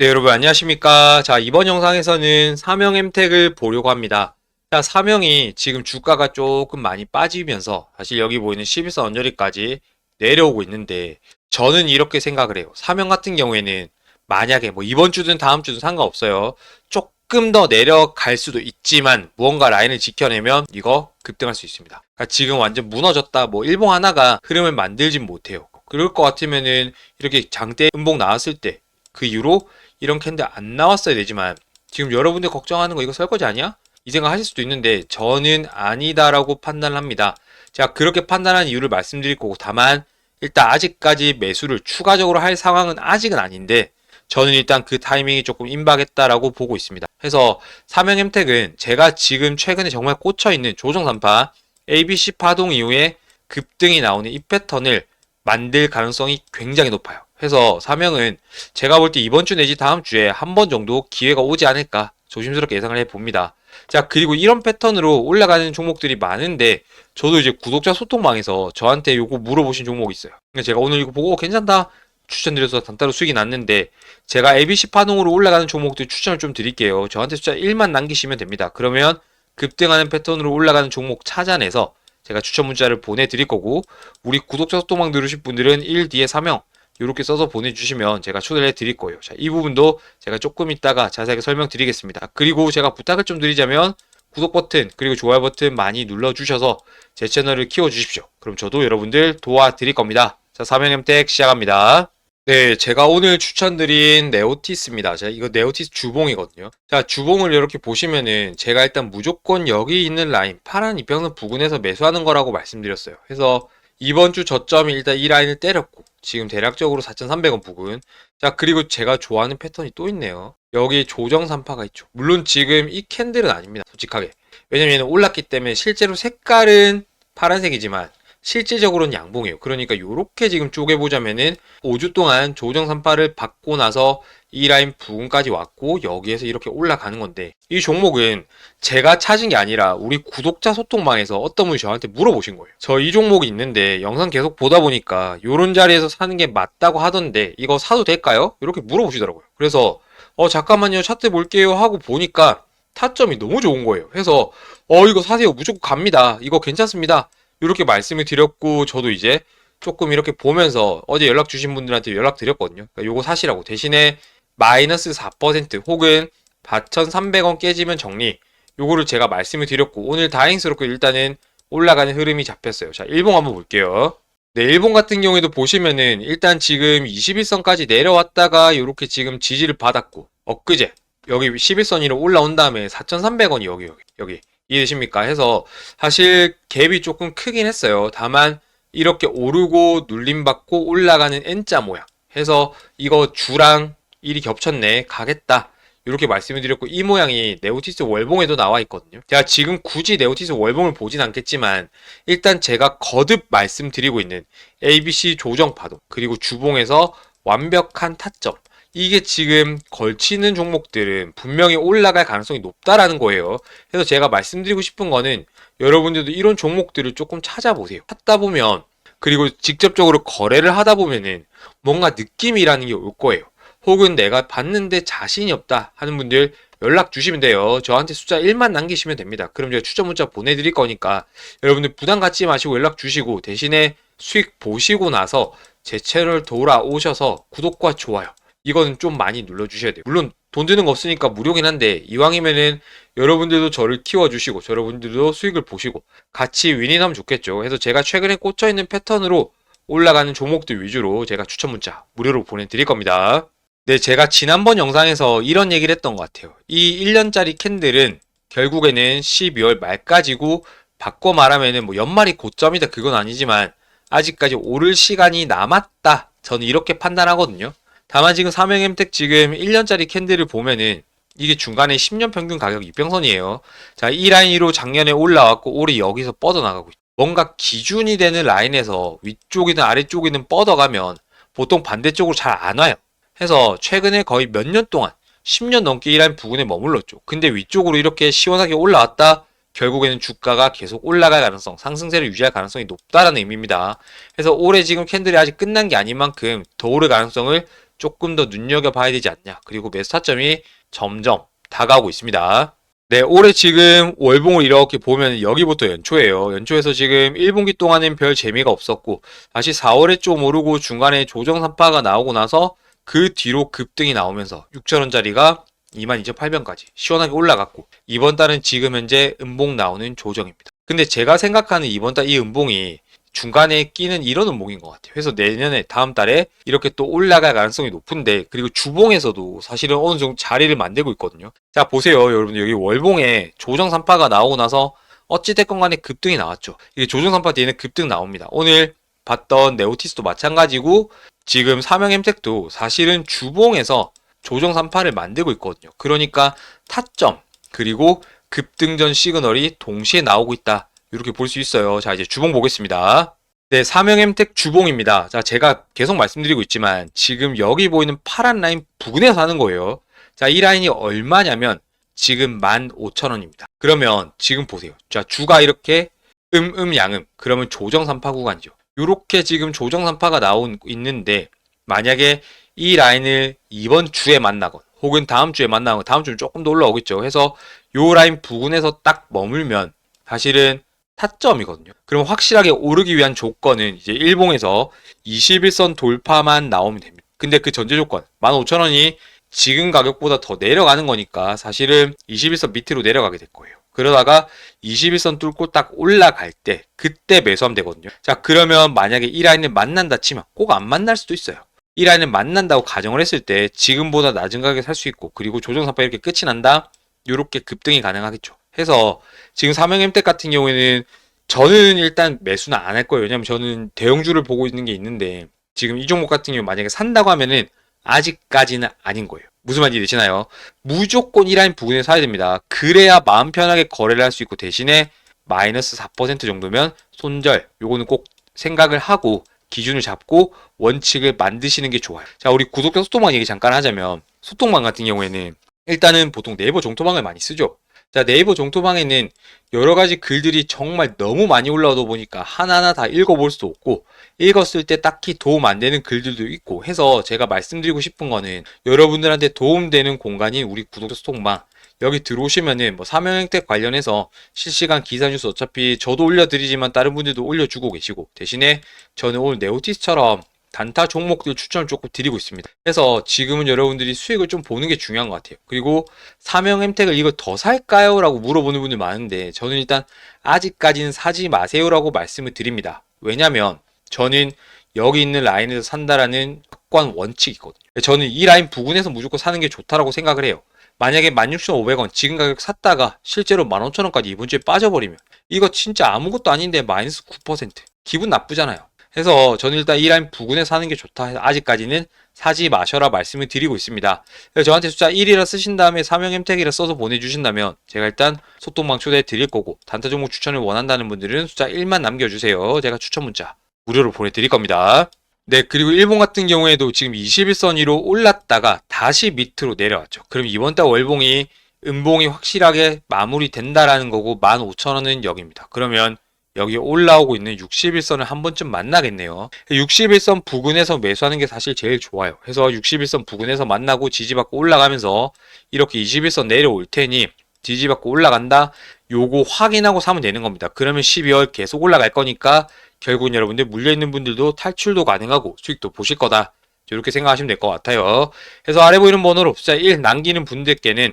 네, 여러분 안녕하십니까. 자, 이번 영상에서는 사명 햄택을 보려고 합니다. 자, 사명이 지금 주가가 조금 많이 빠지면서 사실 여기 보이는 11선 언저리까지 내려오고 있는데 저는 이렇게 생각을 해요. 사명 같은 경우에는 만약에 뭐 이번 주든 다음 주든 상관없어요. 조금 더 내려갈 수도 있지만 무언가 라인을 지켜내면 이거 급등할 수 있습니다. 그러니까 지금 완전 무너졌다. 뭐 일봉 하나가 흐름을 만들진 못해요. 그럴 것 같으면은 이렇게 장대 음봉 나왔을 때 그 이후로 이런 캔들 안 나왔어야 되지만 지금 여러분들 걱정하는 거 이거 설거지 아니야? 이 생각 하실 수도 있는데 저는 아니다라고 판단을 합니다. 제가 그렇게 판단한 이유를 말씀드릴 거고 다만 일단 아직까지 매수를 추가적으로 할 상황은 아직은 아닌데 저는 일단 그 타이밍이 조금 임박했다라고 보고 있습니다. 그래서 사명 햄택은 제가 지금 최근에 정말 꽂혀 있는 조정 산파 ABC 파동 이후에 급등이 나오는 이 패턴을 만들 가능성이 굉장히 높아요. 그래서 사명은 제가 볼 때 이번 주 내지 다음 주에 한 번 정도 기회가 오지 않을까 조심스럽게 예상을 해봅니다. 자, 그리고 이런 패턴으로 올라가는 종목들이 많은데 저도 이제 구독자 소통방에서 저한테 요거 물어보신 종목이 있어요. 그러니까 제가 오늘 이거 보고 어, 괜찮다 추천드려서 단타로 수익이 났는데 제가 ABC 파동으로 올라가는 종목들 추천을 좀 드릴게요. 저한테 숫자 1만 남기시면 됩니다. 그러면 급등하는 패턴으로 올라가는 종목 찾아내서 제가 추천 문자를 보내드릴 거고 우리 구독자 소통방 들으실 분들은 1 뒤에 사명 이렇게 써서 보내주시면 제가 초대를 해드릴 거예요. 자, 이 부분도 제가 조금 이따가 자세하게 설명드리겠습니다. 그리고 제가 부탁을 좀 드리자면 구독 버튼 그리고 좋아요 버튼 많이 눌러주셔서 제 채널을 키워주십시오. 그럼 저도 여러분들 도와드릴 겁니다. 자, 사명햄택 시작합니다. 네, 제가 오늘 추천드린 네오티스입니다. 자, 이거 네오티스 주봉이거든요. 자, 주봉을 이렇게 보시면은 제가 일단 무조건 여기 있는 라인 파란 이평선 부근에서 매수하는 거라고 말씀드렸어요. 그래서 이번 주 저점이 일단 이 라인을 때렸고 지금 대략적으로 4,300원 부근. 자, 그리고 제가 좋아하는 패턴이 또 있네요. 여기 조정 산파가 있죠. 물론 지금 이 캔들은 아닙니다. 솔직하게. 왜냐면 올랐기 때문에 실제로 색깔은 파란색이지만 실제적으로는 양봉이에요. 그러니까 이렇게 지금 쪼개보자면은 5주 동안 조정 산파를 받고 나서 이 라인 부근까지 왔고 여기에서 이렇게 올라가는 건데 이 종목은 제가 찾은 게 아니라 우리 구독자 소통방에서 어떤 분이 저한테 물어보신 거예요. 저 이 종목이 있는데 영상 계속 보다 보니까 이런 자리에서 사는 게 맞다고 하던데 이거 사도 될까요? 이렇게 물어보시더라고요. 그래서 어 잠깐만요 차트 볼게요 하고 보니까 타점이 너무 좋은 거예요. 그래서 어 이거 사세요 무조건 갑니다. 이거 괜찮습니다. 이렇게 말씀을 드렸고 저도 이제 조금 이렇게 보면서 어제 연락 주신 분들한테 연락 드렸거든요. 그러니까 요거 사시라고 대신에 마이너스 4% 혹은 4,300원 깨지면 정리. 요거를 제가 말씀을 드렸고 오늘 다행스럽게 일단은 올라가는 흐름이 잡혔어요. 자, 일봉 한번 볼게요. 네, 일본 같은 경우에도 보시면은 일단 지금 21선까지 내려왔다가 이렇게 지금 지지를 받았고 엊그제 여기 11선 위로 올라온 다음에 4,300원이 여기 여기 여기 이해되십니까? 해서 사실 갭이 조금 크긴 했어요. 다만 이렇게 오르고 눌림받고 올라가는 N자 모양 해서 이거 주랑 일이 겹쳤네 가겠다 이렇게 말씀을 드렸고 이 모양이 네오티스 월봉에도 나와 있거든요. 제가 지금 굳이 네오티스 월봉을 보진 않겠지만 일단 제가 거듭 말씀드리고 있는 ABC 조정 파동 그리고 주봉에서 완벽한 타점 이게 지금 걸치는 종목들은 분명히 올라갈 가능성이 높다라는 거예요. 그래서 제가 말씀드리고 싶은 거는 여러분들도 이런 종목들을 조금 찾아보세요. 찾다 보면 그리고 직접적으로 거래를 하다 보면은 뭔가 느낌이라는 게 올 거예요. 혹은 내가 봤는데 자신이 없다 하는 분들 연락 주시면 돼요. 저한테 숫자 1만 남기시면 됩니다. 그럼 제가 추천 문자 보내드릴 거니까 여러분들 부담 갖지 마시고 연락 주시고 대신에 수익 보시고 나서 제 채널 돌아오셔서 구독과 좋아요 이거는 좀 많이 눌러주셔야 돼요. 물론 돈 드는 거 없으니까 무료긴 한데 이왕이면은 여러분들도 저를 키워주시고 여러분들도 수익을 보시고 같이 윈윈하면 좋겠죠. 그래서 제가 최근에 꽂혀 있는 패턴으로 올라가는 종목들 위주로 제가 추천 문자 무료로 보내드릴 겁니다. 네, 제가 지난번 영상에서 이런 얘기를 했던 것 같아요. 이 1년짜리 캔들은 결국에는 12월 말까지고 바꿔 말하면은 뭐 연말이 고점이다 그건 아니지만 아직까지 오를 시간이 남았다. 저는 이렇게 판단하거든요. 다만 지금 삼행햄텍 지금 1년짜리 캔들을 보면은 이게 중간에 10년 평균 가격 이평선이에요. 자, 이 라인으로 작년에 올라왔고 올해 여기서 뻗어나가고 있죠. 뭔가 기준이 되는 라인에서 위쪽이든 아래쪽이든 뻗어가면 보통 반대쪽으로 잘 안 와요. 해서 최근에 거의 몇 년 동안 10년 넘게 이 라인 부근에 머물렀죠. 근데 위쪽으로 이렇게 시원하게 올라왔다 결국에는 주가가 계속 올라갈 가능성, 상승세를 유지할 가능성이 높다라는 의미입니다. 그래서 올해 지금 캔들이 아직 끝난 게 아닌 만큼 더 오를 가능성을 조금 더 눈여겨봐야 되지 않냐. 그리고 매수 타점이 점점 다가오고 있습니다. 네, 올해 지금 월봉을 이렇게 보면 여기부터 연초예요. 연초에서 지금 1분기 동안은 별 재미가 없었고 다시 4월에 좀 오르고 중간에 조정 산파가 나오고 나서 그 뒤로 급등이 나오면서 6천원짜리가 22,800원까지 시원하게 올라갔고 이번 달은 지금 현재 음봉 나오는 조정입니다. 근데 제가 생각하는 이번 달 이 음봉이 중간에 끼는 이런 음봉인 것 같아요. 그래서 내년에 다음 달에 이렇게 또 올라갈 가능성이 높은데 그리고 주봉에서도 사실은 어느 정도 자리를 만들고 있거든요. 자 보세요 여러분들 여기 월봉에 조정 산파가 나오고 나서 어찌됐건 간에 급등이 나왔죠. 이게 조정 산파 뒤에는 급등 나옵니다. 오늘 봤던 네오티스도 마찬가지고 지금 삼형 엠텍도 사실은 주봉에서 조정 산파를 만들고 있거든요. 그러니까 타점 그리고 급등전 시그널이 동시에 나오고 있다. 이렇게 볼 수 있어요. 자, 이제 주봉 보겠습니다. 네, 삼형 엠텍 주봉입니다. 자, 제가 계속 말씀드리고 있지만 지금 여기 보이는 파란 라인 부근에서 하는 거예요. 자, 이 라인이 얼마냐면 지금 15,000원입니다. 그러면 지금 보세요. 자, 주가 이렇게 음음 양음 그러면 조정 산파 구간이죠. 이렇게 지금 조정 산파가 나온 있는데 만약에 이 라인을 이번 주에 만나건 혹은 다음 주에 만나건 다음 주는 조금 더 올라오겠죠. 해서 요 라인 부근에서 딱 머물면 사실은 타점이거든요. 그럼 확실하게 오르기 위한 조건은 이제 일봉에서 21선 돌파만 나오면 됩니다. 근데 그 전제 조건 15,000원이 지금 가격보다 더 내려가는 거니까 사실은 21선 밑으로 내려가게 될 거예요. 그러다가 21선 뚫고 딱 올라갈 때 그때 매수하면 되거든요. 자 그러면 만약에 이 라인을 만난다 치면 꼭 안 만날 수도 있어요. 이 라인을 만난다고 가정을 했을 때 지금보다 낮은 가격에 살 수 있고 그리고 조정상파 이렇게 끝이 난다 이렇게 급등이 가능하겠죠. 해서 지금 삼형 엠텍 같은 경우에는 저는 일단 매수는 안 할 거예요. 왜냐면 저는 대형주를 보고 있는 게 있는데 지금 이 종목 같은 경우 만약에 산다고 하면은 아직까지는 아닌 거예요. 무슨 말인지 되시나요? 무조건 이 라인 부근에 사야 됩니다. 그래야 마음 편하게 거래를 할 수 있고 대신에 마이너스 4% 정도면 손절 요거는 꼭 생각을 하고 기준을 잡고 원칙을 만드시는 게 좋아요. 자, 우리 구독자 소통방 얘기 잠깐 하자면 소통방 같은 경우에는 일단은 보통 네이버 종토방을 많이 쓰죠. 자, 네이버 종토방에는 여러 가지 글들이 정말 너무 많이 올라오다 보니까 하나하나 다 읽어볼 수도 없고 읽었을 때 딱히 도움 안 되는 글들도 있고 해서 제가 말씀드리고 싶은 거는 여러분들한테 도움되는 공간이 우리 구독자 소통방 여기 들어오시면은 뭐 사명 혜택 관련해서 실시간 기사 뉴스 어차피 저도 올려드리지만 다른 분들도 올려주고 계시고 대신에 저는 오늘 네오티스처럼 단타 종목들 추천을 조금 드리고 있습니다. 그래서 지금은 여러분들이 수익을 좀 보는 게 중요한 것 같아요. 그리고 사명 햄택을 이거 더 살까요? 라고 물어보는 분들 많은데 저는 일단 아직까지는 사지 마세요라고 말씀을 드립니다. 왜냐면 저는 여기 있는 라인에서 산다라는 확고한 원칙이 있거든요. 저는 이 라인 부근에서 무조건 사는 게 좋다라고 생각을 해요. 만약에 16,500원 지금 가격 샀다가 실제로 15,000원까지 이번 주에 빠져버리면 이거 진짜 아무것도 아닌데 마이너스 9% 기분 나쁘잖아요. 해서 저는 일단 이 라인 부근에 사는 게 좋다 해서 아직까지는 사지 마셔라 말씀을 드리고 있습니다. 저한테 숫자 1이라 쓰신 다음에 사명 햄택이라 써서 보내주신다면 제가 일단 소통방 초대해 드릴 거고 단타 종목 추천을 원한다는 분들은 숫자 1만 남겨주세요. 제가 추천 문자 무료로 보내드릴 겁니다. 네, 그리고 일본 같은 경우에도 지금 21선 위로 올랐다가 다시 밑으로 내려왔죠. 그럼 이번 달 월봉이 음봉이 확실하게 마무리된다라는 거고 15,000원은 여기입니다. 그러면 여기 올라오고 있는 61선을 한 번쯤 만나겠네요. 61선 부근에서 매수하는 게 사실 제일 좋아요. 그래서 61선 부근에서 만나고 지지받고 올라가면서 이렇게 21선 내려올 테니 지지받고 올라간다. 요거 확인하고 사면 되는 겁니다. 그러면 12월 계속 올라갈 거니까 결국은 여러분들 물려있는 분들도 탈출도 가능하고 수익도 보실 거다. 이렇게 생각하시면 될 것 같아요. 그래서 아래 보이는 번호로 숫자 1 남기는 분들께는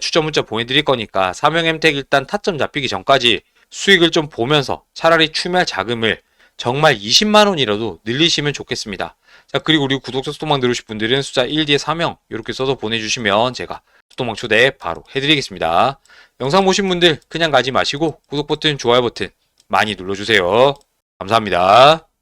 추천 문자 보내드릴 거니까 사명 햄택 일단 타점 잡히기 전까지 수익을 좀 보면서 차라리 추멸 자금을 정말 20만 원이라도 늘리시면 좋겠습니다. 자 그리고 우리 구독자 소통방 들으실 분들은 숫자 1 뒤에 사명 이렇게 써서 보내주시면 제가 소통방 초대 바로 해드리겠습니다. 영상 보신 분들 그냥 가지 마시고 구독 버튼, 좋아요 버튼 많이 눌러주세요. 감사합니다.